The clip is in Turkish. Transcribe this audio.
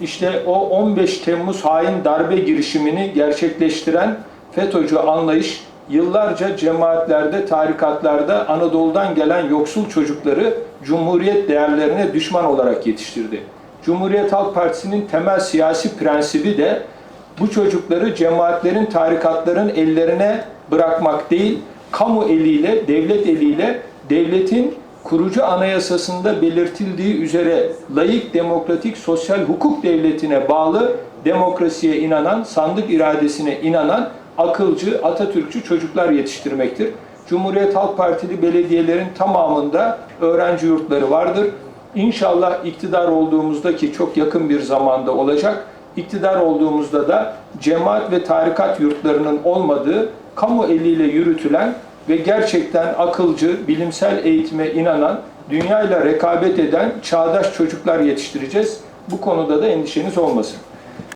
işte o 15 Temmuz hain darbe girişimini gerçekleştiren FETÖ'cü anlayış yıllarca cemaatlerde, tarikatlarda Anadolu'dan gelen yoksul çocukları Cumhuriyet değerlerine düşman olarak yetiştirdi. Cumhuriyet Halk Partisi'nin temel siyasi prensibi de bu çocukları cemaatlerin, tarikatların ellerine bırakmak değil, kamu eliyle, devlet eliyle, devletin kurucu anayasasında belirtildiği üzere layık, demokratik, sosyal hukuk devletine bağlı demokrasiye inanan, sandık iradesine inanan akılcı, Atatürkçü çocuklar yetiştirmektir. Cumhuriyet Halk Partili belediyelerin tamamında öğrenci yurtları vardır. İnşallah iktidar olduğumuzda ki çok yakın bir zamanda olacak, iktidar olduğumuzda da cemaat ve tarikat yurtlarının olmadığı, kamu eliyle yürütülen ve gerçekten akılcı, bilimsel eğitime inanan, dünyayla rekabet eden çağdaş çocuklar yetiştireceğiz. Bu konuda da endişeniz olmasın.